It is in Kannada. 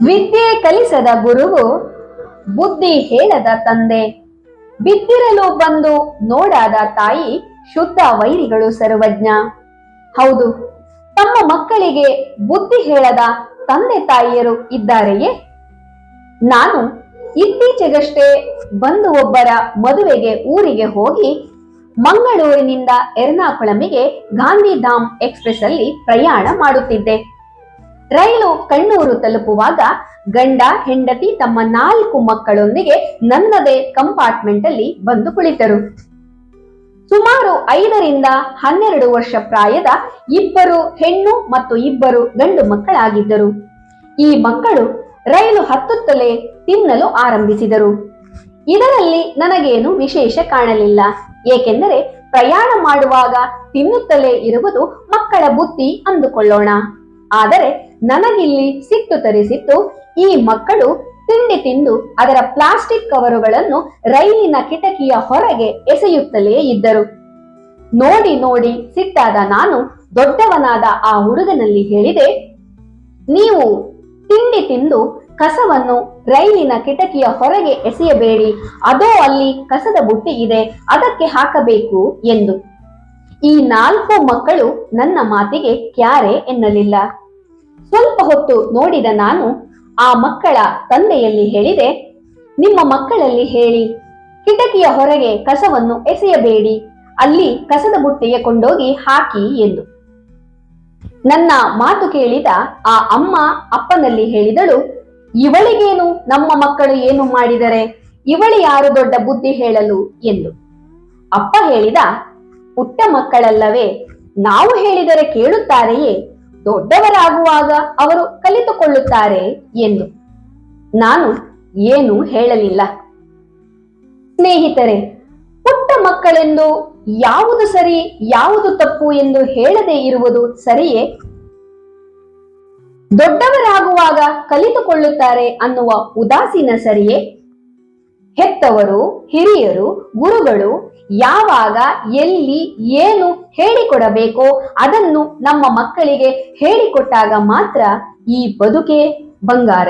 ವಿದ್ಯೆ ಕಲಿಸದ ಗುರುವು ಬುದ್ಧಿ ಹೇಳದ ತಂದೆ. ಬಿದ್ದಿರಲು ಬಂದು ನೋಡಾದ ತಾಯಿ ಶುದ್ಧ ವೈರಿಗಳು ಸರ್ವಜ್ಞ. ಹೌದು, ತಮ್ಮ ಮಕ್ಕಳಿಗೆ ಬುದ್ಧಿ ಹೇಳದ ತಂದೆ ತಾಯಿಯರು ಇದ್ದಾರೆಯೇ? ನಾನು ಇತ್ತೀಚೆಗಷ್ಟೇ ಬಂದು ಒಬ್ಬರ ಮದುವೆಗೆ ಊರಿಗೆ ಹೋಗಿ ಮಂಗಳೂರಿನಿಂದ ಎರ್ನಾಕುಳಮಿಗೆ ಗಾಂಧಿಧಾಮ್ ಎಕ್ಸ್ಪ್ರೆಸ್ ಅಲ್ಲಿ ಪ್ರಯಾಣ ಮಾಡುತ್ತಿದ್ದೆ. ರೈಲು ಕಣ್ಣೂರು ತಲುಪುವಾಗ ಗಂಡ, ಹೆಂಡತಿ ತಮ್ಮ ನಾಲ್ಕು ಮಕ್ಕಳೊಂದಿಗೆ ನನ್ನದೇ ಕಂಪಾರ್ಟ್ಮೆಂಟ್ ಅಲ್ಲಿ ಬಂದು ಕುಳಿತರು. ಸುಮಾರು ಐದರಿಂದ ಹನ್ನೆರಡು ವರ್ಷ ಪ್ರಾಯದ ಇಬ್ಬರು ಹೆಣ್ಣು ಮತ್ತು ಇಬ್ಬರು ಗಂಡು ಮಕ್ಕಳಾಗಿದ್ದರು. ಈ ಮಕ್ಕಳು ರೈಲು ಹತ್ತುತ್ತಲೇ ತಿನ್ನಲು ಆರಂಭಿಸಿದರು. ಇದರಲ್ಲಿ ನನಗೇನು ವಿಶೇಷ ಕಾಣಲಿಲ್ಲ. ಏಕೆಂದರೆ ಪ್ರಯಾಣ ಮಾಡುವಾಗ ತಿನ್ನುತ್ತಲೇ ಇರುವುದು ಮಕ್ಕಳ ಬುದ್ಧಿ ಅಂದುಕೊಳ್ಳೋಣ. ಆದರೆ ನನಗಿಲ್ಲಿ ಸಿಟ್ಟು ತರಿಸಿತ್ತು. ಈ ಮಕ್ಕಳು ತಿಂಡಿ ತಿಂದು ಅದರ ಪ್ಲಾಸ್ಟಿಕ್ ಕವರುಗಳನ್ನು ರೈಲಿನ ಕಿಟಕಿಯ ಹೊರಗೆ ಎಸೆಯುತ್ತಲೇ ಇದ್ದರು. ನೋಡಿ ನೋಡಿ ಸಿಟ್ಟಾದ ನಾನು ದೊಡ್ಡವನಾದ ಆ ಹುಡುಗನಲ್ಲಿ ಹೇಳಿದೆ, ನೀವು ತಿಂಡಿ ತಿಂದು ಕಸವನ್ನು ರೈಲಿನ ಕಿಟಕಿಯ ಹೊರಗೆ ಎಸೆಯಬೇಡಿ. ಅದೋ ಅಲ್ಲಿ ಕಸದ ಬುಟ್ಟಿ ಇದೆ, ಅದಕ್ಕೆ ಹಾಕಬೇಕು ಎಂದು. ಈ ನಾಲ್ಕು ಮಕ್ಕಳು ನನ್ನ ಮಾತಿಗೆ ಕ್ಯಾರೆ ಎನ್ನಲಿಲ್ಲ. ಸ್ವಲ್ಪ ಹೊತ್ತು ನೋಡಿದ ನಾನು, ಆ ಮಕ್ಕಳ ತಂದೆಯಲ್ಲಿ ಹೇಳಿದೆ, ನಿಮ್ಮ ಮಕ್ಕಳಲ್ಲಿ ಹೇಳಿ, ಕಿಟಕಿಯ ಹೊರಗೆ ಕಸವನ್ನು ಎಸೆಯಬೇಡಿ, ಅಲ್ಲಿ ಕಸದ ಬುಟ್ಟಿಗೆ ಕೊಂಡೋಗಿ ಹಾಕಿ ಎಂದು. ನನ್ನ ಮಾತು ಕೇಳಿದ ಆ ಅಮ್ಮ ಅಪ್ಪನಲ್ಲಿ ಹೇಳಿದಳು, ಇವಳಿಗೇನು ನಮ್ಮ ಮಕ್ಕಳು ಏನು ಮಾಡಿದರೆ? ಇವಳಿ ಯಾರು ದೊಡ್ಡ ಬುದ್ಧಿ ಹೇಳಲು? ಎಂದು. ಅಪ್ಪ ಹೇಳಿದ, ಪುಟ್ಟ ಮಕ್ಕಳಲ್ಲವೇ, ನಾವು ಹೇಳಿದರೆ ಕೇಳುತ್ತಾರೆಯೇ? ದೊಡ್ಡವರಾಗುವಾಗ ಅವರು ಕಲಿತುಕೊಳ್ಳುತ್ತಾರೆ ಎಂದು. ನಾನು ಏನು ಹೇಳಲಿಲ್ಲ. ಸ್ನೇಹಿತರೆ, ಪುಟ್ಟ ಮಕ್ಕಳೆಂದು ಯಾವುದು ಸರಿ, ಯಾವುದು ತಪ್ಪು ಎಂದು ಹೇಳದೇ ಇರುವುದು ಸರಿಯೇ? ದೊಡ್ಡವರಾಗುವಾಗ ಕಲಿತುಕೊಳ್ಳುತ್ತಾರೆ ಅನ್ನುವ ಉದಾಸೀನ ಸರಿಯೇ? ಹೆತ್ತವರು, ಹಿರಿಯರು, ಗುರುಗಳು ಯಾವಾಗ ಎಲ್ಲಿ ಏನು ಹೇಳಿಕೊಡಬೇಕೋ ಅದನ್ನು ನಮ್ಮ ಮಕ್ಕಳಿಗೆ ಹೇಳಿಕೊಟ್ಟಾಗ ಮಾತ್ರ ಈ ಬದುಕೆ ಬಂಗಾರ.